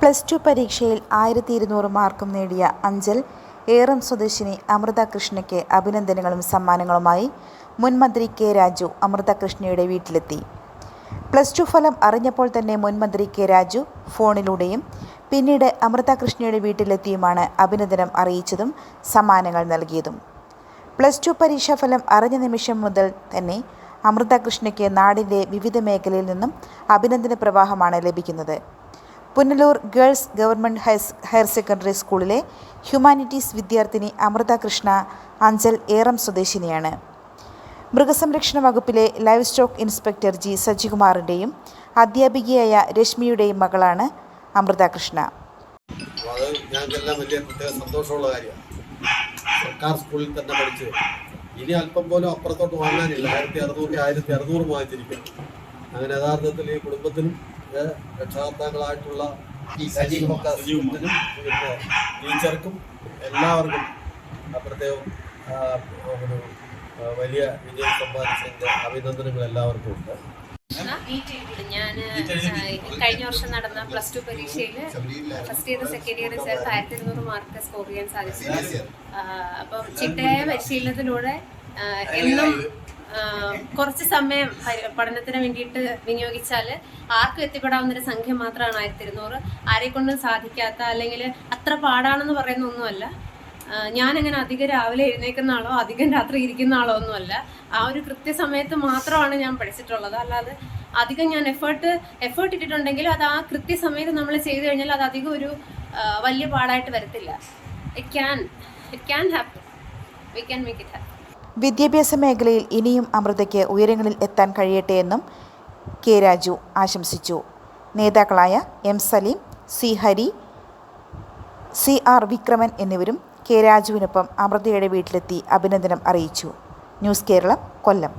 Plus two പരീക്ഷയിൽ ആയിരത്തി ഇരുന്നൂറ് മാർക്കും നേടിയ അഞ്ചൽ ഏറം സ്വദേശിനി അമൃത കൃഷ്ണയ്ക്ക് അഭിനന്ദനങ്ങളും സമ്മാനങ്ങളുമായി മുൻമന്ത്രി കെ രാജു അമൃത കൃഷ്ണയുടെ വീട്ടിലെത്തി. പ്ലസ് ടു ഫലം അറിഞ്ഞപ്പോൾ തന്നെ മുൻമന്ത്രി കെ രാജു ഫോണിലൂടെയും പിന്നീട് അമൃത കൃഷ്ണയുടെ വീട്ടിലെത്തിയുമാണ് അഭിനന്ദനം അറിയിച്ചതും സമ്മാനങ്ങൾ നൽകിയതും. പ്ലസ് ടു പരീക്ഷാ ഫലം അറിഞ്ഞ നിമിഷം മുതൽ തന്നെ അമൃത കൃഷ്ണയ്ക്ക് നാടിന്റെ വിവിധ മേഖലയിൽ നിന്നും അഭിനന്ദന പ്രവാഹമാണ് ലഭിക്കുന്നത്. Punalur girls government higher secondary സ്കൂളിലെ ഹ്യൂമാനിറ്റീസ് വിദ്യാർത്ഥിനി അമൃത കൃഷ്ണ അഞ്ചൽ ഏറം സ്വദേശിനിയാണ്. മൃഗസംരക്ഷണ വകുപ്പിലെ ലൈവ് സ്റ്റോക്ക് ഇൻസ്പെക്ടർ ജി സജികുമാറിന്റെയും അധ്യാപികയായ രശ്മിയുടെയും മകളാണ് അമൃത കൃഷ്ണ സന്തോഷമുള്ള കാര്യമാണ്. സർക്കാർ സ്കൂളിൽ തന്നെ പഠിച്ച് ഇനി അല്പം പോലും അപ്പുറത്തോട്ട് വാങ്ങാനില്ല. ആയിരത്തി അറുന്നൂറ് ആയിരത്തി അറുന്നൂറ് വാങ്ങിച്ചിരിക്കും അങ്ങനെ യഥാർത്ഥത്തിൽ ഈ കുടുംബത്തിനും രക്ഷകർത്താക്കളായിട്ടുള്ള ഈ പിന്നെ ടീച്ചർക്കും എല്ലാവർക്കും പ്രത്യേകം ഒരു വലിയ വിജയം സമ്പാദിച്ചതിന്റെ അഭിനന്ദനങ്ങൾ എല്ലാവർക്കും ഉണ്ട്. ഞാൻ കഴിഞ്ഞ വർഷം നടന്ന പ്ലസ് ടു പരീക്ഷയിൽ ഫസ്റ്റ് ഇയർ സെക്കൻഡ് ഇയർ ചേർത്ത് ആയിരത്തി ഇരുന്നൂറ് മാർക്ക് സ്കോർ ചെയ്യാൻ സാധിച്ചു അപ്പം ചിട്ടയായ പരിശീലനത്തിലൂടെ എന്നും കുറച്ച് സമയം പഠനത്തിന് വേണ്ടിയിട്ട് വിനിയോഗിച്ചാൽ ആർക്കും എത്തിപ്പെടാവുന്ന ഒരു സംഖ്യ മാത്രമാണ് ആയിരത്തി ഇരുന്നൂറ് ആരെ കൊണ്ടും സാധിക്കാത്ത അല്ലെങ്കിൽ അത്ര പാടാണെന്ന് പറയുന്ന ഒന്നുമല്ല ഞാനങ്ങനെ അധികം രാവിലെ എഴുന്നേക്കുന്ന ആളോ അധികം രാത്രി ഇരിക്കുന്ന ആളോ ഒന്നുമല്ല. ആ ഒരു കൃത്യസമയത്ത് മാത്രമാണ് ഞാൻ പഠിച്ചിട്ടുള്ളത്. അല്ലാതെ അധികം ഞാൻ എഫേർട്ട് എഫേർട്ട് ഇട്ടിട്ടുണ്ടെങ്കിലും അത് ആ കൃത്യസമയത്ത് നമ്മൾ ചെയ്തു കഴിഞ്ഞാൽ അത് അധികം ഒരു വലിയ പാടായിട്ട് വരത്തില്ല. It can it can happen we can make it happen വിദ്യാഭ്യാസ മേഖലയിൽ ഇനിയും അമൃതയ്ക്ക് ഉയരങ്ങളിൽ എത്താൻ കഴിയട്ടെ എന്നും കെ രാജു ആശംസിച്ചു. നേതാക്കളായ M Saleem C Hari C R Vikraman എന്നിവരും കെ രാജുവിനൊപ്പം അമൃതയുടെ വീട്ടിലെത്തി അഭിനന്ദനം അറിയിച്ചു. ന്യൂസ് കേരളം കൊല്ലം.